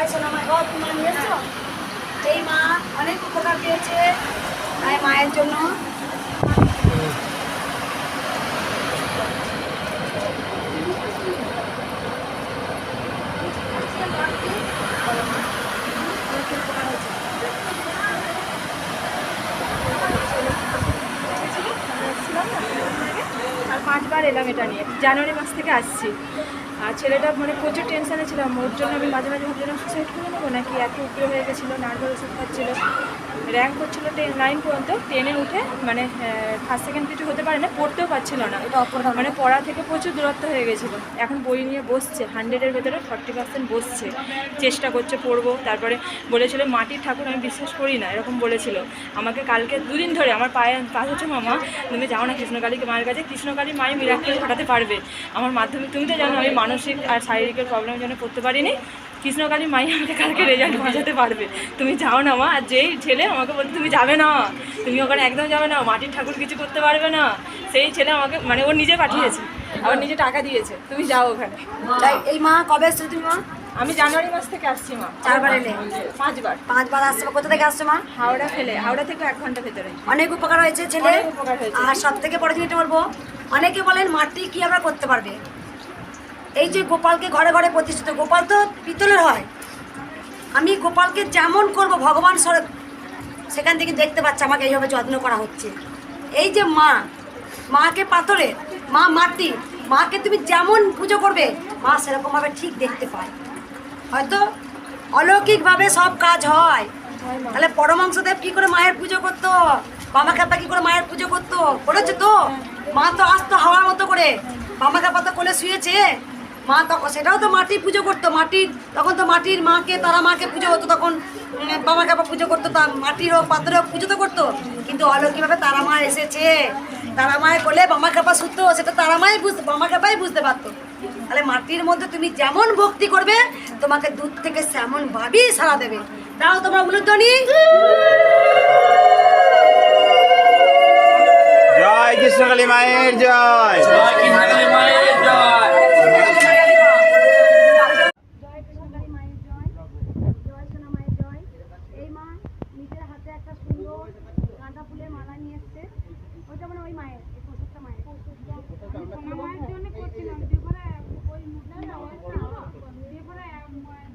জয় সোনামা ও বাবা তুমি নিয়েছ এই মা অনেক উপকার পেয়েছে মায়ের জন্য আর পাঁচবার এলাম এটা নিয়ে জানুয়ারি মাস থেকে আসছি। আর ছেলেটা মানে প্রচুর টেনশানে ছিলাম ওর জন্য আমি মাঝে মাঝে ভাবছিলাম সুসাইড করে নেব নাকি? এত উপরে হয়ে গেছিল নার্ভাস ওষুধ খাচ্ছিল র্যাঙ্ক করছিল টেন নাইন পর্যন্ত টেনে উঠে মানে ফার্স্ট সেকেন্ড কিছু হতে পারে না পড়তেও পারছিল না। এটা অপরাধ মানে পড়া থেকে প্রচুর দূরত্ব হয়ে গেছিল। এখন বই নিয়ে বসছে হান্ড্রেডের ভেতরে ফর্টি পার্সেন্ট বসছে। চেষ্টা করছে পড়ব। তারপরে বলেছিল মাটির ঠাকুর আমি বিশ্বাস করি না। এরকম বলেছিল। আমাকে কালকে দুদিন ধরে আমার পায়ে পা হচ্ছে মামা তুমি যাও না কৃষ্ণকালীকে মায়ের কাছে। কৃষ্ণকালী মায়ের মিরাক্কেল ঘটাতে পারবে। আমার মাধ্যমে তুমি তো জানো আমি মানসিক আর শারীরিকের প্রবলেমের জন্য করতে পারিনি। কৃষ্ণকালী মাই আমাকে কালকে রেজাল্ট বাঁচাতে পারবে। তুমি যাও না মা আর যেই ছেলে আমাকে বলতে তুমি যাবে না তুমি ওখানে একদম যাবে না মাটির ঠাকুর কিছু করতে পারবে না। সেই ছেলে আমাকে মানে ও নিজে পাঠিয়েছে আবার নিজে টাকা দিয়েছে তুমি যাও ওখানে। এই মা কবে আসছে তুমি মা? আমি জানুয়ারি মাস থেকে আসছি মা। চারবার এলে? পাঁচবার। পাঁচবার আসছো? কোথা থেকে আসছো মা? হাওড়া ফেলে। হাওড়া থেকে এক ঘণ্টা ভেতরে। অনেক উপকার হয়েছে ছেলে। উপকার হয়েছে। আর সব থেকে বড় জিনিসটা বলব অনেকে বলেন মাটি কি আমরা করতে পারবে? এই যে গোপালকে ঘরে ঘরে প্রতিষ্ঠিত গোপাল তো পিতলের হয়। আমি গোপালকে যেমন করব ভগবান স্বরূপ সেখান থেকে দেখতে পাচ্ছে আমাকে এইভাবে যত্ন করা হচ্ছে। এই যে মা মাকে পাথরে মা মাটি মাকে তুমি যেমন পুজো করবে মা সেরকমভাবে ঠিক দেখতে পায়। হয়তো অলৌকিকভাবে সব কাজ হয়। তাহলে পরমাংশদেব কি করে মায়ের পুজো করতো? বামা কাপা কি করে মায়ের পুজো করতো? করেছে তো? মা তো আসতো হাওয়ার মতো করে। বামা কাপা তো কোলে শুয়েছে। মা তখন সেটাও তো মাটি পুজো করতো। মাটির তখন তো মাটির মাকে, তারা মাকে পুজো হতো তখন বামা কাপা পুজো করতো। তা মাটির হোক পাথরের হোক, পুজো তো করতো। কিন্তু অলৌকিকভাবে তারা মা এসেছে। তারা মায়ের কোলে বামা কাপা শুতো। সেটা তারা মাই বুঝতে বামা কাপাই বুঝতে পারতো। তাহলে মাটির মধ্যে তুমি যেমন ভক্তি করবে, তোমাকে দুধ থেকে সেমন ভাবেই সারা দেবে। তাও তোমরা উলুধ্বনি জয় কৃষ্ণকালী মায়ের জয় জয় কৃষ্ণকালী মায়ের জয় জয় কৃষ্ণকালী মায়ের জয় জয় সোনা মায়ের জয় এই মা নিজের হাতে একটা সুন্দর গাঁদা ফুলের মালা নিয়ে এসছে ওইটা মানে ওই মায়ের এই প্রসাদটা মায়ের সোনা মায়ের জন্য করছিলাম দিয়ে পরে ওই মুখটা দিয়ে পরে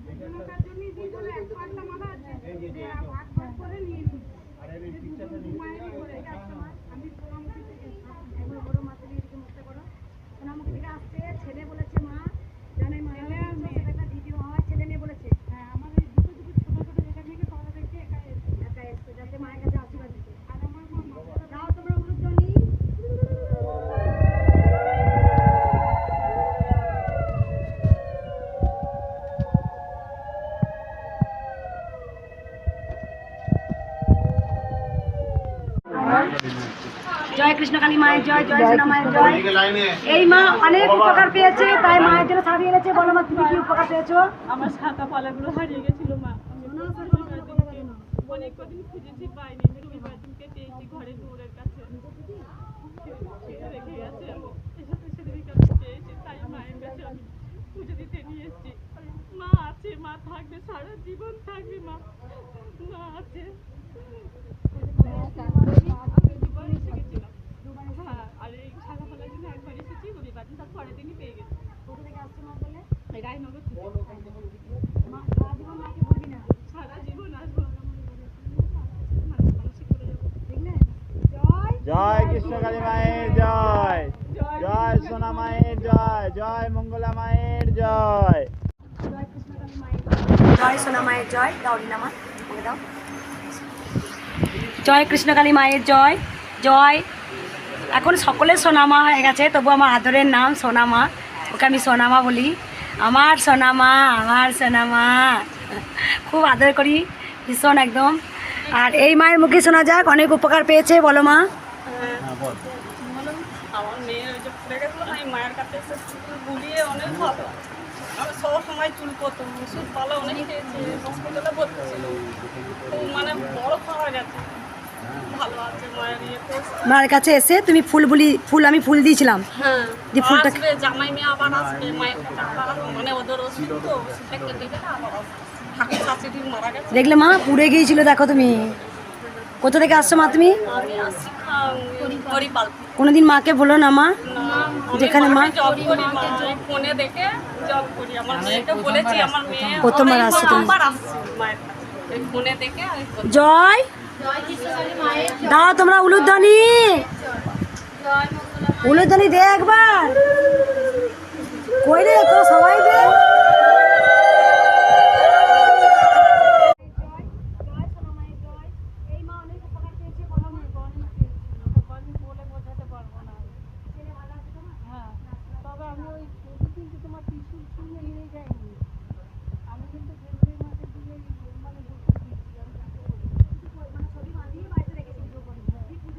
দুজনকার জন্যই দিয়ে পরে এক পাল্লা মালা আছে দিয়ে ভাগ ভাগ করে নিয়ে নিই মায়েরই করে আমি সোনামুখী থেকে একবার বড় মাকে দিয়ে এদিকে মুখটা করো সোনামুখী থেকে আসছে ছেলে বলেছে মা জানে মা ছেলে আর মেয়ে। সেটা একটা ভিডিও হয় ছেলে মেয়ে বলেছে হ্যাঁ আমার এই দুটো দুটো ছোট ছোট যেটা থেকে সবাই দেখে একা এসে একা এসছে যাতে মায়ের কাছে আশীর্বাদ দিতে আর আমার মা মাথাটা দাও তোমরা উলুধ্বনি জয় কৃষ্ণকালী মায়ের জয় জয় সোনা মায়ের জয়। এই মা অনেক উপকার পেয়েছে তাই মায়ের জন্য শাড়ি এনেছে। বলো মা তুমি কি উপকার পেয়েছ? আমার শাখা পালাগুলো হারিয়ে গেছিল মা। অনেক কদিন খুঁজেছি পাইনি। রবিবার দিনকে পেয়েছি ঘরে দূরের কাছে রেখে গেছে। এসে সেদিনই কাছে পেয়েছি তাই মায়ের কাছে আমি পুজো দিতে নিয়ে এসেছি। মা আছে মা থাকবে সারা জীবন থাকবে মা। মা আছে আমি দুবার এসে গেছিলাম হ্যাঁ আর এই শাখা পালার জন্য একবার এসেছি রবিবার দিন তার পরের দিনই পেয়ে গেছি কোথা থেকে আসছো মা বলে এই রায়নগর থেকে মা সারা জীবন মাকে ভুলবি না সারা জীবন আসব আমার মানসিক করে যাব দেখলে জয় জয় কৃষ্ণকালী মায়ের জয়। জয় সোনা মায়ের জয় জয় মঙ্গলা মায়ের জয়। জয় কৃষ্ণকালী মায়ের জয়। জয় সোনা মায়ের জয় দাও রিনামা বলে দাও। জয় কৃষ্ণকালী মায়ের জয় জয়। এখন সকলের সোনামা হয়ে গেছে তবু আমার আদরের নাম সোনামা ওকে আমি সোনামা বলি। আমার সোনামা আমার সোনামা খুব আদর করি ভীষণ একদম। আর এই মায়ের মুখে শোনা যাক অনেক উপকার পেয়েছে বলো মা আমার মেয়ের ওই যে পড়ে গেছিল না চুল গুলিয়ে অনেক ভালো। সব সময় চুল ওষুধ ভালো অনেক খেয়েছি হসপিটালে ভর্তি ছিল। মানে বড় গেছে। মায়ের কাছে এসে তুমি ফুল বুলি ফুল আমি ফুল দিয়েছিলাম। হ্যাঁ যে ফুলটা- জামাই মেয়ে আবার আসবে। মানে ওদের ওষুধ তো ওষুধটা কেটে মারা দেখলে মা পুড়ে গিয়েছিল দেখো তুমি। কোথা থেকে আসছো মা তুমি? আমি আসছি কোনোদিন মাকে বলো না মা? যেখানে মা জব ফোনে দেখে জব করি। আমার মেয়েকে বলেছি আমার মেয়ে প্রথমবার। আসছে তুমি? প্রথমবার আসছে মায়ের কাছে। এই ফোনে দেখে জয়? দাও তোমরা উলুধ্বনি। উলুধ্বনি দে একবার। কই রে তো সবাই দে তবে আমি ওই ছবি কিন্তু তোমার ত্রিশুল ছুঁয়ে নিয়ে যাইনি আমি কিন্তু ফেব্রুয়ারি মাসের দিকে মানে বসে দিয়েছি আমি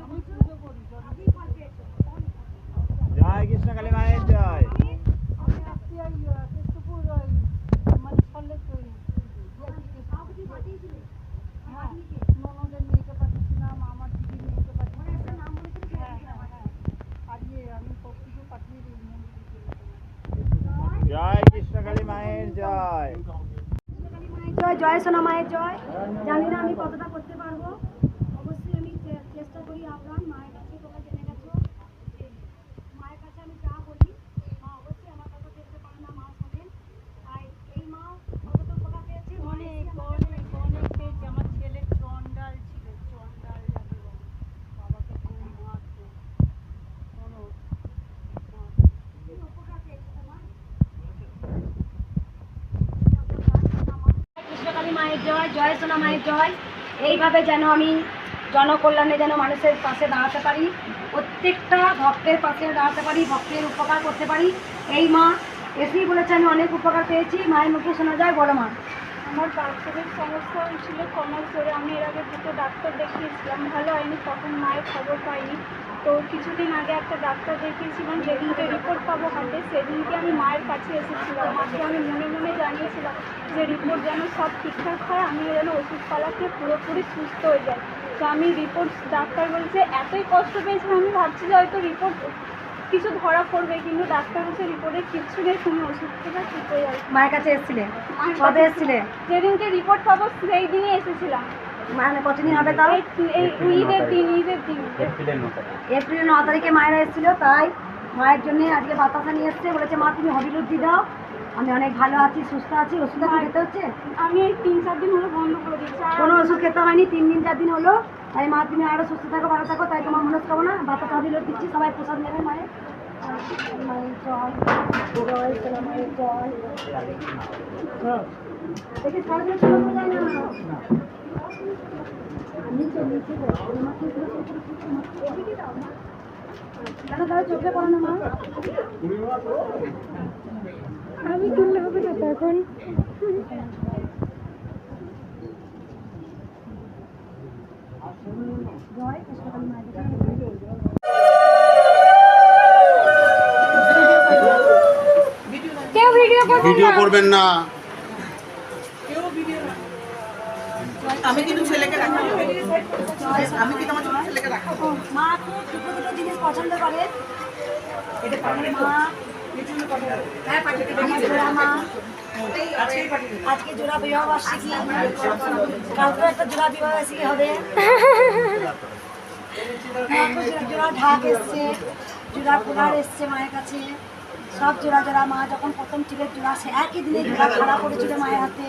আমি পুজো করি জয় কৃষ্ণ কালী মায়ের জয় আমি আসছি ওই কেষ্টপুর ওই মানে ফলের তৈরি হ্যাঁ ননদের মেয়েকে পাঠিয়েছিলাম আমার দিদির মেয়েকে পাঠিয়েছিলাম হ্যাঁ হ্যাঁ হ্যাঁ আর ইয়ে আমি সব কিছু পাঠিয়ে দিই মন্দিরে জয় কৃষ্ণ কালী মায়ের জয় জয় জয়। জানি না আমি কতটা করতে পারব অবশ্যই আমি চে- চেষ্টা করি আপনার মায়ের কাছে তোমরা জেনে গেছো যে মায়ের কাছে আমি যা বলি মা অবশ্যই আমার কথা দেখতে পারে না মা শোনেন তাই এই মা কতটা উপকার পেয়েছে অনেক অনেক অনেক পেয়েছি আমার ছেলে চন্ডাল ছিল চন্ডাল যাকে বলে বাবাকে খুব মারতো কোনো কৃষ্ণকালী মায়ের জয় জয় সোনা মায়ের জয়। এইভাবে যেন আমি জনকল্যাণে যেন মানুষের পাশে দাঁড়াতে পারি, প্রত্যেকটা ভক্তের পাশে দাঁড়াতে পারি, ভক্তের উপকার করতে পারি। এই মা এসেই বলেছে, আমি অনেক উপকার পেয়েছি। মায়ের মুখে শোনা যায় বড় মা। আমার বাচ্চাদের সমস্যা হয়েছিল কমার করে আমি এর আগে দুটো ডাক্তার দেখিয়েছিলাম, ভালো হয়নি, তখন মায়ের খবর পাইনি। তো কিছুদিন আগে একটা ডাক্তার দেখিয়েছিলাম যেদিনকে রিপোর্ট পাবো হাতে সেদিনকে আমি মায়ের কাছে এসেছিলাম। মাকে আমি মনে মনে জানিয়েছিলাম যে রিপোর্ট যেন সব ঠিকঠাক হয় আমি যেন ওষুধপালাকে পুরোপুরি সুস্থ হয়ে যাই। তো আমি রিপোর্ট ডাক্তার বলছে এতই কষ্ট পেয়েছিলাম আমি ভাবছি যে হয়তো রিপোর্ট কিছু ধরা পড়বে কিন্তু ডাক্তার বলছে রিপোর্টে কিচ্ছু নেই তুমি ওষুধ থেকে ঠিক হয়ে যাবে। মায়ের কাছে এসেছিলে? কবে এসেছিলে? যেদিনকে রিপোর্ট পাবো সেই দিনই এসেছিলাম। মানে কতদিন হবে তাও? ঈদের দিন ঈদের দিন। এপ্রিল ন তারিখে। মায়েরা এসেছিল তাই মায়ের জন্য আজকে বাতাসা নিয়ে এসছে। বলেছে মা তুমি হবিলুদ্দি দাও। আমি অনেক ভালো আছি সুস্থ আছি। ওষুধ খেতে হচ্ছে? আমি এই তিন চার দিন হলো বন্ধ করে দিচ্ছি কোনো ওষুধ খেতে হয়নি তিন দিন চার দিন হলো। তাই মা তুমি আরও সুস্থ থাকো ভালো থাকো। তাই তোমার মনস্কামনা। বাতাসা হবিলুদ দিচ্ছি সবাই প্রসাদ নেবে মায়ের। মায়ের জয় জয়। সোনা মায়ের জয় আমি তুললে হবে না তখন জয় মায়ের ভিডিও করবেন না। আমি কিন্তু ছেলেকে রাখাবো আমি কিন্তু আমার ছোট ছেলেকে রাখাবো মা খুব দুটো দুটো জিনিস পছন্দ করে। মা। আমার জোড়া মা। আজকে জোড়া বিবাহ বার্ষিকী। কালকে একটা জোড়া বিবাহ বার্ষিকী হবে। জোড়া ঢাক এসছে। জোড়া কুলার এসছে মায়ের কাছে। সব জোড়া জোড়া মা যখন প্রথম ছিল জোড়া সে একই দিনে জোড়া খারাপ পড়েছিল মায়ের হাতে।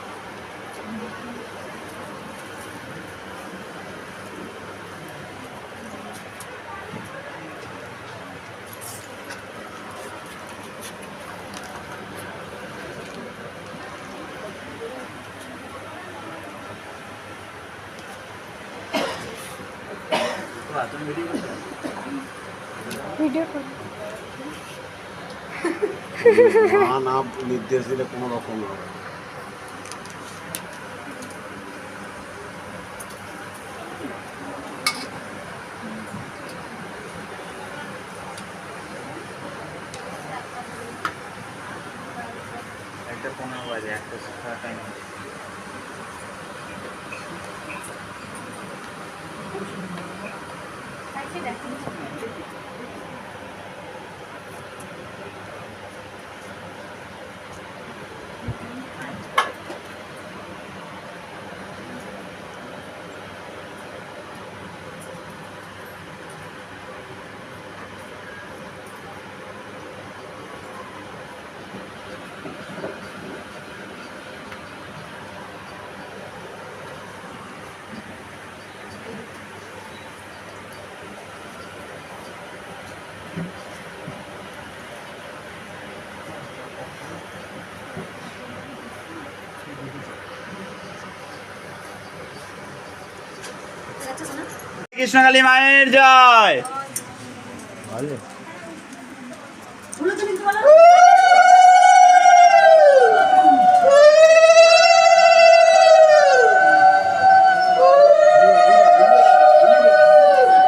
না নির্দেশ দিলে কোনো রকম হবে না। কৃষ্ণকালী মায়ের জয় তুলো তুমি বলো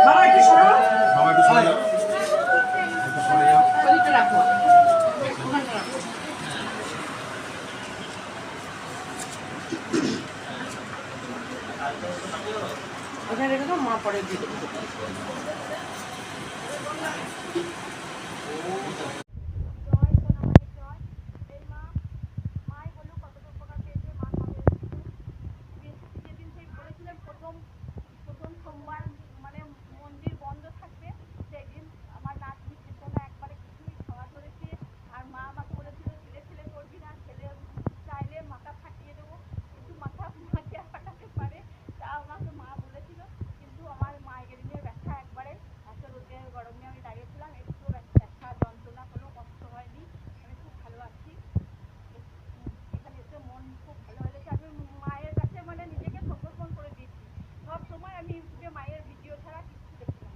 বাবা একটু সরো ওখানে রেখে দাও মা পরে দিয়ে দেবো যেদিন সেই বলেছিলেন প্রথম প্রথম সোমবার মানে মন্দির বন্ধ থাকবে সেই দিন আমার নাতনি চেতনা একবারে কিছুই খাওয়া ধরেছে আর মা আমাকে বলেছিল ছেলে ছেলে করবি না ছেলে চাইলে মাথা ফাটিয়ে দেবো কিন্তু মাথা মাকে ফাটাতে পারে তা আমাকে মা বলেছিল কিন্তু আমার মায়ের নিয়ে ব্যথা একবারে এত রোদে গরমে আমি দাঁড়িয়েছিলাম একটু ব্যথা যন্ত্রণা কোনো কষ্ট হয়নি আমি খুব ভালো আছি এখানে এসে মন খুব ভালো হয়েছে আমি মায়ের কাছে মানে নিজেকে সমর্পণ করে দিয়েছি সব সময় আমি ইউটিউবে মায়ের ভিডিও ছাড়া কিচ্ছু দেখি না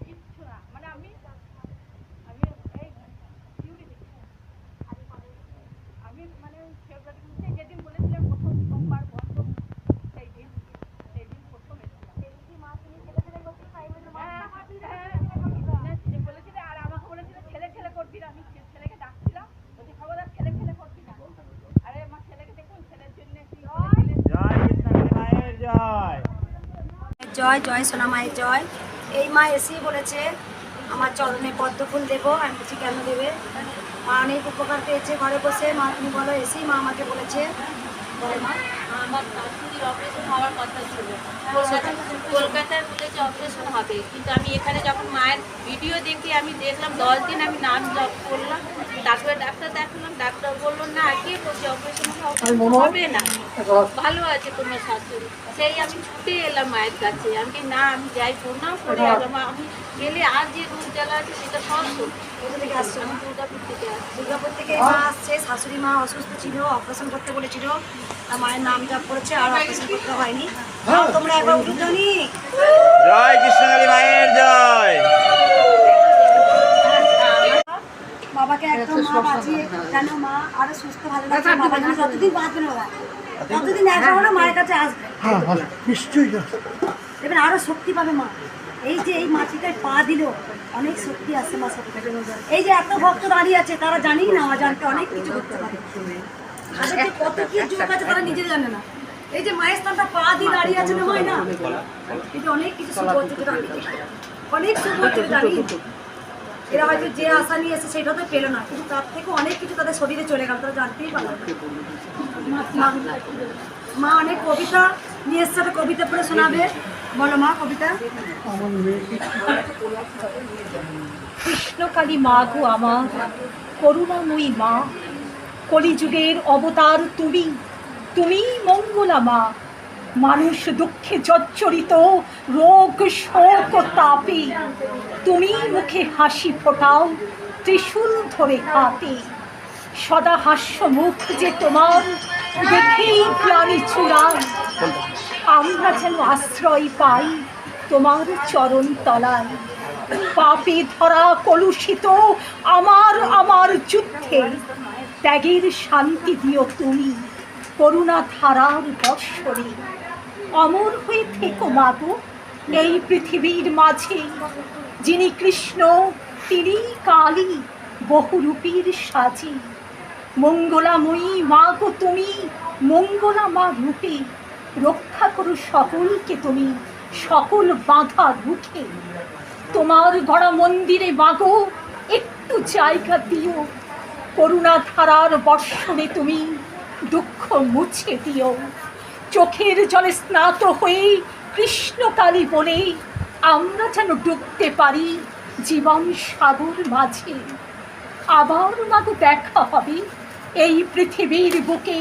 কিচ্ছু না মানে আমি আমি এই ইউটি দেখি আমি মানে ফেব্রুয়ারি মাসে যেদিন বলেছিলেন প্রথম সোমবার বন্ধ সেই দিন সেই দিন প্রথম এসেছিলাম মা তুমি ছেলে ছেলে করতে খাইবে বলেছিল আর আমাকে বলেছিল ছেলে ছেলে করবি না আমি ছে- ছেলেকে ডাকছিলাম বলছি খবরদার ছেলে ছেলে করবি না আরে আমার ছেলেকে দেখুন ছেলের জন্য কি ছেলে জয় কৃষ্ণকালী মায়ের জয় জয় জয় সোনা মায়ের জয়। এই মা এসেই বলেছে, আমার চরণে পদ্ম ফুল দেবো, আমি বলছি, কেন দেবে? মা অনেক উপকার পেয়েছে ঘরে বসে। মা, তুমি বলো, এসেই মা আমাকে বলেছে। বলে মা। আমার শাশুড়ির অপারেশন হওয়ার কথা ছিল। কলকাতায় কলকাতায় বলেছে অপারেশন হবে কিন্তু আমি এখানে যখন মায়ের ভিডিও দেখে আমি দেখলাম দশ দিন আমি নাম জপ করলাম তারপরে ডাক্তার দেখালাম ডাক্তার বলল না কি বলছে অপারেশন হবে? না। ভালো আছে তোমার শাশুড়ি সেই আমি ছুটে এলাম মায়ের কাছে। আমি না আমি যাই প্রণাম করে এলাম আমি গেলে আর যে রোগ জ্বালা আছে সেটা সব থেকে আসছো? আমি দুর্গাপুর থেকে আসছি। দুর্গাপুর থেকে মা আসছে। শাশুড়ি মা অসুস্থ ছিল অপারেশন করতে বলেছিল। আর মায়ের নাম জপ করেছে আর অপারেশন করতে হয়নি। তোমরা একবার উঠুনি জয় কৃষ্ণকালী মায়ের জয়। বাবাকে একদম মা বাঁচিয়ে কেন মা আরও সুস্থ ভালো লাগছে? বাবা যেন যতদিন বাঁচবে বাবা। ততদিন একবার হলো মায়ের কাছে আসবে। দেখবেন আরও শক্তি পাবে মা। এই যে এই মাটিটায় পা দিল অনেক শক্তি আছে মা শক্তি এই যে এত ভক্ত দাঁড়িয়ে আছে তারা জানি না অজান্তে অনেক কিছু করতে পারে। তাদের কত কি যোগ আছে তারা নিজে জানে না। এই যে মায়ের স্থানটা পা দিয়ে দাঁড়িয়ে আছে না? মায় না এই অনেক কিছু শুভ হচ্ছে যেটা আমি দেখি। অনেক শুভ হচ্ছে জানি এরা হয়তো যে আশা নিয়ে এসে সেটা তো পেল না কিন্তু তার থেকে অনেক কিছু তাদের শরীরে চলে গেল তারা জানতেই পারল না। মা- মা অনেক কবিতা নিয়ে এসছে একটা কবিতা পড়ে শোনাবে। বলো মা কবিতা। কৃষ্ণকালী মা গো আমার করুণাময়ী মা। কলিযুগের অবতার তুমি। তুমি মঙ্গলা মা মানুষ দুঃখে জর্জরিত, রোগ শোক তাপে। তুমি মুখে হাসি ফোটাও, ত্রিশূল ধরে হাতে। সদা হাস্য মুখ যে তোমার, দেখেই প্রাণী চূড়ায়। আমরা যেন আশ্রয় পাই তোমার চরণ তলায়। পাপে ধরা কলুষিত, আমার আমার যুদ্ধে। ত্যাগের শান্তি দিও তুমি, করুণা ধারার বৎসরে। অমর হয়ে থেকো মাগো এই পৃথিবীর মাঝে। যিনি কৃষ্ণ তিনি কালী, বহুরূপীর সাজি। মঙ্গলাময়ী মা গো তুমি, মঙ্গলা মা রূপে। রক্ষা করো সকলকে তুমি, সকল বাধা রুখে। তোমার গড়া মন্দিরে মাগো একটু জায়গা দিও। করুণা ধারার বর্ষণে তুমি দুঃখ মুছে দিও। চোখের জলে স্নাত হয়ে কৃষ্ণকালী বলে আমরা যেন ডুবতে পারি জীবন সাগর মাঝে। আবার মাগো দেখা হবে এই পৃথিবীর বুকে।